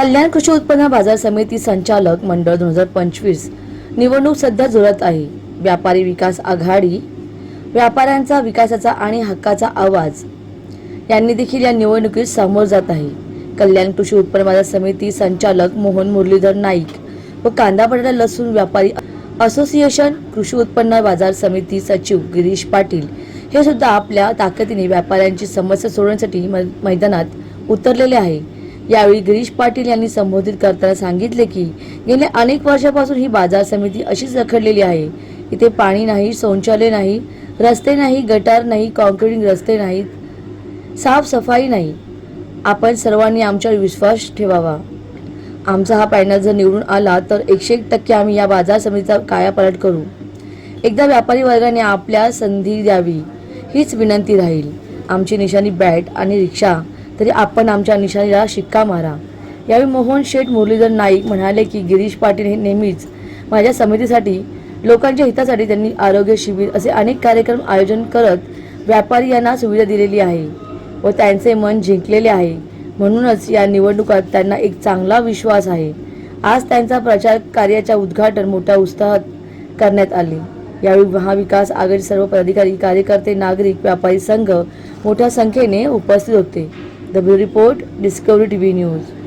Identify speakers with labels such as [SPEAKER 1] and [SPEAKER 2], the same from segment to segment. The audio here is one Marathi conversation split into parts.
[SPEAKER 1] कल्याण कृषी उत्पन्न बाजार समिती संचालक मंडळ दोन हजार पंचवीस निवडणूक सध्या जोरात आहे. व्यापारी विकास आघाडी व्यापाऱ्यांचा विकासाचा आणि हक्काचा आवाज यांनी देखील या निवडणुकीत समोर जात आहे. कल्याण कृषी उत्पन्न बाजार समिती संचालक मोहन मुरलीधर नाईक व कांदा बटाटा लसूण व्यापारी असोसिएशन कृषी उत्पन्न बाजार समिती सचिव गिरीश पाटील हे सुद्धा आपल्या ताकदीने व्यापाऱ्यांची समस्या सोडवण्यासाठी मै- मैदानात उतरलेले आहे. यावेळी गिरीश पाटील यांनी संबोधित करताना सांगितले की गेल्या अनेक वर्षापासून ही बाजार समिती अशीच रखडलेली आहे. इथे पाणी नाही शौचालय नाही रस्ते नाही गटार नाही कॉन्क्रीटिंग रस्ते नाहीत साफसफाई नाही. आपण सर्वांनी आमच्यावर विश्वास ठेवावा. आमचा हा पॅनल जर निवडून आला तर एकशे एक टक्के आम्ही या बाजार समितीचा कायापालट करू. एकदा व्यापारी वर्गाने आपल्या संधी द्यावी हीच विनंती राहील. आमची निशाणी बॅट आणि रिक्षा तरी आपण आमच्या निशाणीला शिक्का मारा. यावेळी मोहन शेठ मुरलीधर नाईक म्हणाले की गिरीश पाटील हे नेहमीच माझ्या समितीसाठी लोकांच्या हितासाठी त्यांनी आरोग्य शिबिर असे अनेक कार्यक्रम आयोजन करत व्यापारी यांना सुविधा दिलेली आहे व त्यांचे मन जिंकलेले आहे. म्हणूनच या निवडणुकात त्यांना एक चांगला विश्वास आहे. आज त्यांचा प्रचार कार्याच्या उद्घाटन मोठ्या उत्साहात करण्यात आले. यावेळी महाविकास आघाडी सर्व पदाधिकारी कार्यकर्ते नागरिक व्यापारी संघ मोठ्या संख्येने उपस्थित होते. The Report, Discovery TV News.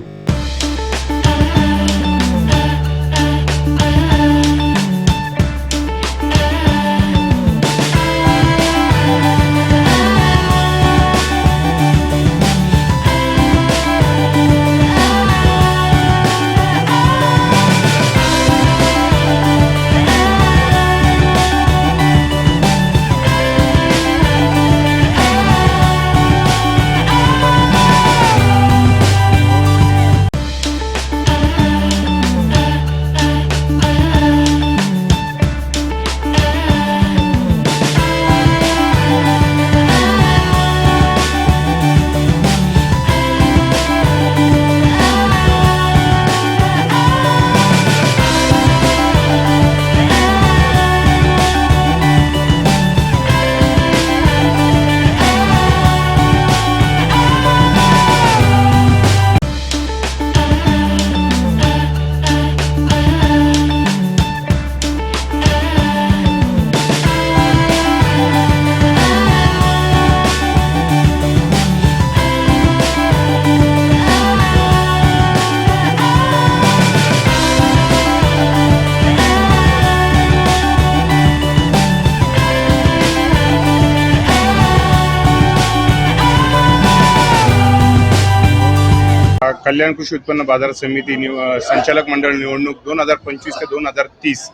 [SPEAKER 2] कल्याण कृषी उत्पन्न बाजार समिती निव संचालक मंडळ निवडणूक दोन हजार पंचवीस ते दोन हजार तीस.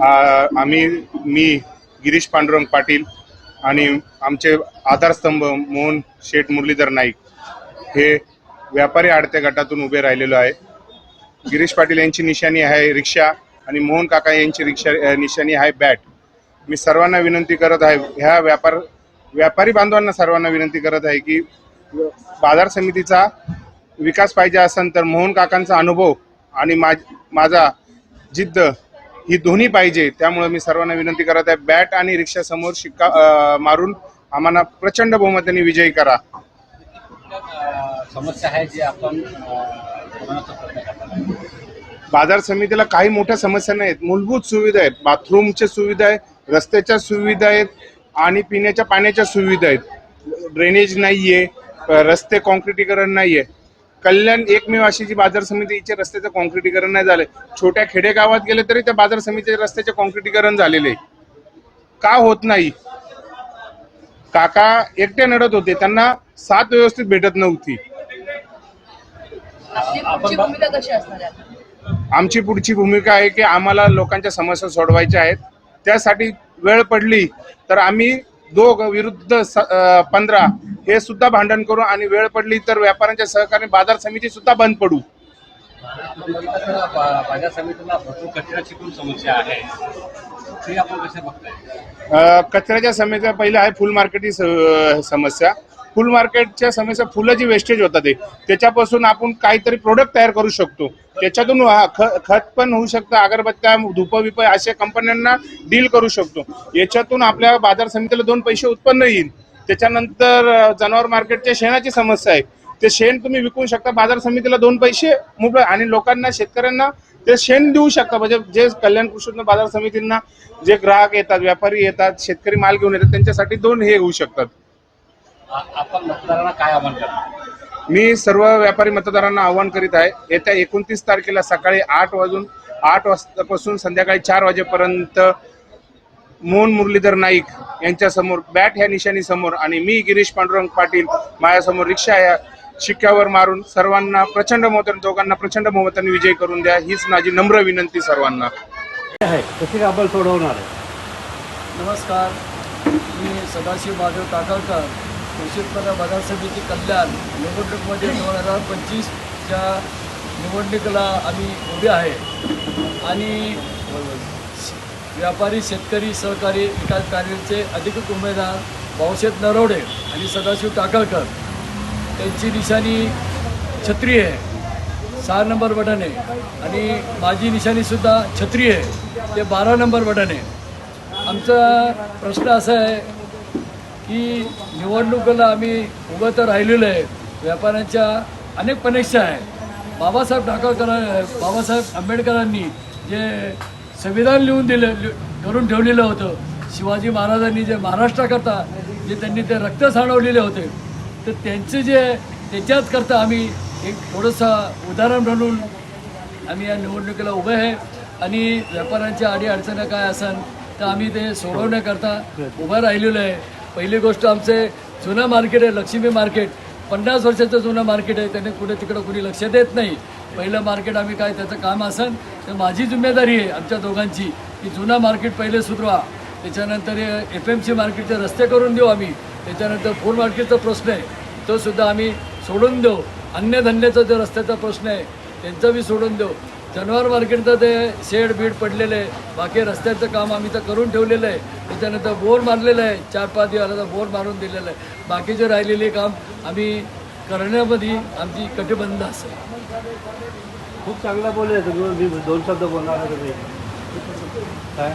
[SPEAKER 2] आम्ही मी गिरीश पांडुरंग पाटील आणि आमचे आधारस्तंभ मोहन शेठ मुरलीधर नाईक हे व्यापारी आडत्या गटातून उभे राहिलेलो आहे. गिरीश पाटील यांची निशाणी आहे रिक्षा आणि मोहन काका यांची रिक्षा निशाणी आहे बॅट. मी सर्वांना विनंती करत आहे ह्या व्यापार व्यापारी बांधवांना सर्वांना विनंती करत आहे की बाजार समितीचा विकास पाहिजे असेल तर मोहन काकांचा अनुभव आणि माझ माझा जिद्द ही दोन्ही पाहिजे. त्यामुळे मी सर्वांना विनंती करत आहे बॅट आणि रिक्षा समोर शिक्का मारून आम्हाला प्रचंड बहुमताने विजयी करा.
[SPEAKER 3] समस्या आहे जी आपण
[SPEAKER 2] बाजार समितीला काही मोठ्या समस्या नाहीत. मूलभूत सुविधा आहेत. बाथरूमच्या सुविधा आहेत रस्त्याच्या सुविधा आहेत आणि पिण्याच्या पाण्याच्या सुविधा आहेत. ड्रेनेज नाहीये रस्ते कॉन्क्रिटीकरण नाहीये. कल्याण एकमेव अशी जी बाजार समिती हिचे रस्त्याचं कॉन्क्रिटीकरण नाही झाले छोट्या खेडेगावात गेले तरी त्या बाजार समितीच्या रस्त्याचे कॉन्क्रिटीकरण झालेले. का होत नाही काका एकटे नडत होते त्यांना साथ व्यवस्थित भेटत नव्हती? आमची पुढची भूमिका आहे की आम्हाला लोकांच्या समस्या सोडवायच्या आहेत त्यासाठी वेळ पडली तर आम्ही दोघ विरुद्ध स- पंधरा हे सुद्धा भांडण करू आणि वेळ पडली तर व्यापाऱ्यांच्या सहकार्याने बाजार समिती सुद्धा बंद पडू.
[SPEAKER 3] बाजार समितीला भरपूर कचऱ्याची पण समस्या आहे ते आपण बघताय
[SPEAKER 2] कचऱ्याच्या समस्या पहिल्या आहे फुल मार्केटची समस्या. फुल मार्केटच्या समस्या फुलं जी वेस्टेज होतात ते. त्याच्यापासून आपण काहीतरी प्रोडक्ट तयार करू शकतो. त्याच्यातून ख- खत पण होऊ शकतं अगरबत्त्या धुप विप अशा कंपन्यांना डील करू शकतो. याच्यातून आपल्या बाजार समितीला दोन पैसे उत्पन्न येईल. त्याच्यानंतर जनावर मार्केटच्या शेणाची समस्या आहे. ते शेण तुम्ही विकू शकता बाजार समितीला दोन पैसे मोकळे आणि लोकांना शेतकऱ्यांना ते शेण देऊ शकता. म्हणजे जे कल्याण कृषी बाजार समितींना जे ग्राहक येतात व्यापारी येतात शेतकरी माल घेऊन येतात त्यांच्यासाठी दोन हे होऊ शकतात.
[SPEAKER 3] आपण मतदारांना काय आव्हान करणार?
[SPEAKER 2] मी सर्व व्यापारी मतदारांना आवाहन करीत आहे. येत्या एकोणतीस तारखेला सकाळी आठ वाजून आठ वाजतापासून संध्याकाळी चार वाजेपर्यंत मोहन मुरलीधर नाईक यांच्या समोर बॅट ह्या निशाणी समोर आणि मी गिरीश पांडुरंग पाटील माझ्यासमोर रिक्षा या शिक्क्यावर मारून सर्वांना प्रचंड मताने दोघांना प्रचंड बहुमताने विजय करून द्या. हीच माझी नम्र विनंती सर्वांना.
[SPEAKER 3] आपण सोडवणार आहे?
[SPEAKER 4] नमस्कार. मी सदाशिव महादेव टाकळकर कृषी उत्पन्न बाजार समिती कल्याण निवडणूकमध्ये दोन हजार पंचवीसच्या निवडणुकीला आम्ही उभे आहे. आणि व्यापारी शेतकरी सहकारी विकास कार्याचे अधिकृत उमेदवार भाऊशेठ नरवडे आणि सदाशिव टाकळकर त्यांची निशाणी छत्री आहे. सहा नंबर बटन आहे आणि माझी निशाणीसुद्धा छत्री आहे. ते बारा नंबर बटन आहे आमचा प्रश्न असा आहे की निवडणुकीला आम्ही उभं तर राहिलेलो आहे. व्यापाऱ्यांच्या अनेक परीक्षा आहे बाबासाहेब टाकाळकर बाबासाहेब आंबेडकरांनी जे संविधान लिहून दिलं करून ठेवलेलं होतं शिवाजी महाराजांनी जे महाराष्ट्राकरता जे त्यांनी ते रक्त सांडवलेले होते तर त्यांचे जे त्याच्याच करता आम्ही एक थोडंसं उदाहरण बनवून आम्ही या निवडणुकीला उभे आहे. आणि व्यापाऱ्यांच्या अडी अडचणी काय असन तर आम्ही ते सोडवण्याकरता उभं राहिलेलो आहे. पहिली गोष्ट आमचे जुनं मार्केट आहे लक्ष्मी मार्केट. पन्नास वर्षाचं जुनं मार्केट आहे त्याने कुठे तिकडं कुणी लक्ष देत नाही. पहिलं मार्केट आम्ही काय त्याचं काम असन तर माझी जिम्मेदारी आहे आमच्या दोघांची की जुनं मार्केट पहिले सुधरवा. त्याच्यानंतर एफ एम सी मार्केटचे रस्ते करून देऊ आम्ही. त्याच्यानंतर फूड मार्केटचा प्रश्न आहे तो सुद्धा आम्ही सोडून देऊ. अन्नधान्याचा जो रस्त्याचा प्रश्न आहे त्यांचा बी सोडून देऊ. जनावर मार्केटचं ते शेड बीड पडलेलं आहे. बाकी रस्त्याचं काम आम्ही तर करून ठेवलेलं आहे. त्याच्यानंतर बोर मारलेलं आहे. चार पाच दिवस तर बोर मारून दिलेलं आहे. बाकीचे राहिलेले काम आम्ही करण्यामध्ये आमची कटिबंध असेल
[SPEAKER 5] खूप चांगला बोलले तुम्ही. मी दोन शब्द बोलणार काय?